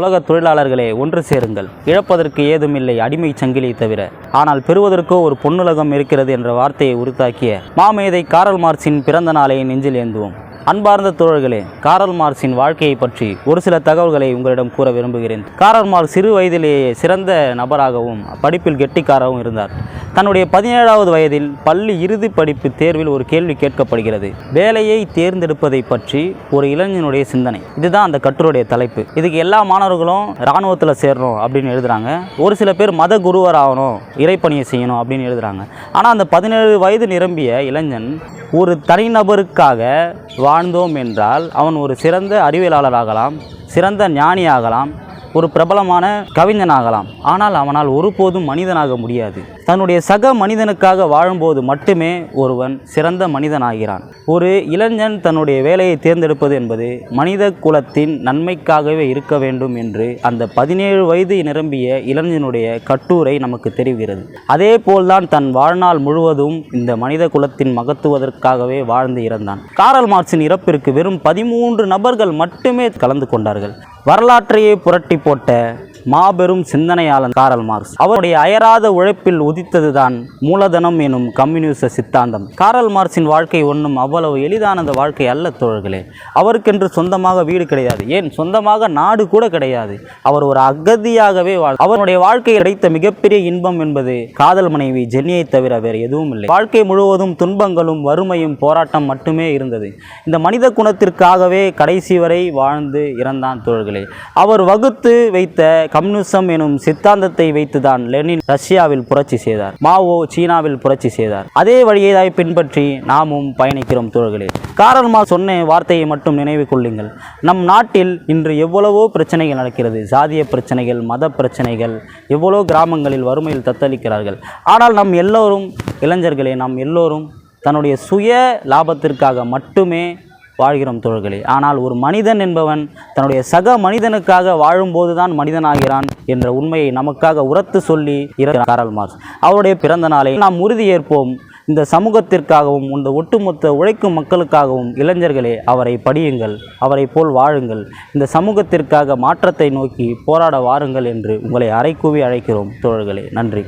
உலக தொழிலாளர்களே ஒன்று சேருங்கள். இழப்பதற்கு ஏதுமில்லை அடிமை சங்கிலி தவிர. ஆனால் பெறுவதற்கோ ஒரு பொன்னுலகம் இருக்கிறது என்ற வார்த்தையை உருத்தாக்கிய மாமேதை காரல் மார்க்சின் பிறந்த நாளை நெஞ்சில் ஏந்துவோம். அன்பார்ந்த தோழர்களே காரல் மார்க்சின் வாழ்க்கையை பற்றி ஒரு சில தகவல்களை உங்களிடம் கூற விரும்புகிறேன். காரல் மார்க் சிறு வயதிலேயே சிறந்த நபராகவும் படிப்பில் கெட்டிக்காராகவும் இருந்தார். தன்னுடைய பதினேழாவது வயதில் பள்ளி இறுதி படிப்பு தேர்வில் ஒரு கேள்வி கேட்கப்படுகிறது. வேலையை தேர்ந்தெடுப்பதை பற்றி ஒரு இளைஞனுடைய சிந்தனை. இதுதான் அந்த கட்டுரையுடைய தலைப்பு. இதுக்கு எல்லா மாணவர்களும் இராணுவத்தில் சேரணும் அப்படின்னு எழுதுறாங்க. ஒரு சில பேர் மத குருவர் ஆகணும் இறைப்பணியை செய்யணும் அப்படின்னு எழுதுறாங்க. ஆனால் அந்த பதினேழு வயது நிரம்பிய இளைஞன் ஒரு தனிநபருக்காக வாழ்ந்தோம் என்றால் அவன் ஒரு சிறந்த அறிவியலாளராகலாம் சிறந்த ஞானியாகலாம் ஒரு பிரபலமான கவிஞனாகலாம் ஆனால் அவனால் ஒருபோதும் மனிதனாக முடியாது. தன்னுடைய சக மனிதனுக்காக வாழும்போது மட்டுமே ஒருவன் சிறந்த மனிதனாகிறான். ஒரு இளைஞன் தன்னுடைய வேலையை தேர்ந்தெடுப்பது என்பது மனித குலத்தின் நன்மைக்காகவே இருக்க வேண்டும் என்று அந்த பதினேழு வயது நிரம்பிய இளைஞனுடைய கட்டுரை நமக்கு தெரிகிறது. அதே போல்தான் தன் வாழ்நாள் முழுவதும் இந்த மனித குலத்தின் மகத்துவதற்காகவே வாழ்ந்து இறந்தான். காரல் மார்க்சின் இறப்பிற்கு வெறும் பதிமூன்று நபர்கள் மட்டுமே கலந்து கொண்டார்கள். வரலாற்றையே புரட்டி போட்ட மாபெரும் சிந்தனையாளன் காரல் மார்க்ஸ். அவருடைய அயராத உழைப்பில் உதித்ததுதான் மூலதனம் எனும் கம்யூனிச சித்தாந்தம். காரல் மார்க்ஸின் வாழ்க்கை ஒன்றும் அவ்வளவு எளிதான அந்த வாழ்க்கை அல்ல தோழர்களே. அவருக்கென்று சொந்தமாக வீடு கிடையாது. ஏன்? சொந்தமாக நாடு கூட கிடையாது. அவர் ஒரு அகதியாகவே வாழ் அவருடைய வாழ்க்கை கிடைத்த மிகப்பெரிய இன்பம் என்பது காதல் மனைவி ஜென்னியை தவிர வேறு எதுவும் இல்லை. வாழ்க்கை முழுவதும் துன்பங்களும் வறுமையும் போராட்டம் மட்டுமே இருந்தது. இந்த மனித குணத்திற்காகவே கடைசி வரை வாழ்ந்து இறந்தான் தோழர்களே. அவர் வகுத்து வைத்த கம்யூனிசம் எனும் சித்தாந்தத்தை வைத்துதான் லெனின் ரஷ்யாவில் புரட்சி செய்தார். மாவோ சீனாவில் புரட்சி செய்தார். அதே வழியை பின்பற்றி நாமும் பயணிக்கிறோம் தோழர்களே. காரல் சொன்ன வார்த்தையை மட்டும் நினைவு கொள்ளுங்கள். நம் நாட்டில் இன்று எவ்வளவோ பிரச்சனைகள் நடக்கிறது. சாதிய பிரச்சனைகள் மத பிரச்சனைகள் எவ்வளோ கிராமங்களில் வறுமையில் தத்தளிக்கிறார்கள். ஆனால் நம் எல்லோரும் இளைஞர்களே நாம் எல்லோரும் தன்னுடைய சுய லாபத்திற்காக மட்டுமே வாழ்கிறோம் தோழர்களே. ஆனால் ஒரு மனிதன் என்பவன் தன்னுடைய சக மனிதனுக்காக வாழும்போது தான் மனிதனாகிறான் என்ற உண்மையை நமக்காக உரத்து சொல்லி காரல் மார்க்ஸ் அவருடைய பிறந்த நாளை நாம் உறுதியேற்போம் இந்த சமூகத்திற்காகவும் இந்த ஒட்டுமொத்த உழைக்கும் மக்களுக்காகவும் இளைஞர்களே அவரை படியுங்கள் அவரை போல் வாழுங்கள். இந்த சமூகத்திற்காக மாற்றத்தை நோக்கி போராட வாருங்கள் என்று உங்களை அறைக்கூவி அழைக்கிறோம் தோழர்களே. நன்றி.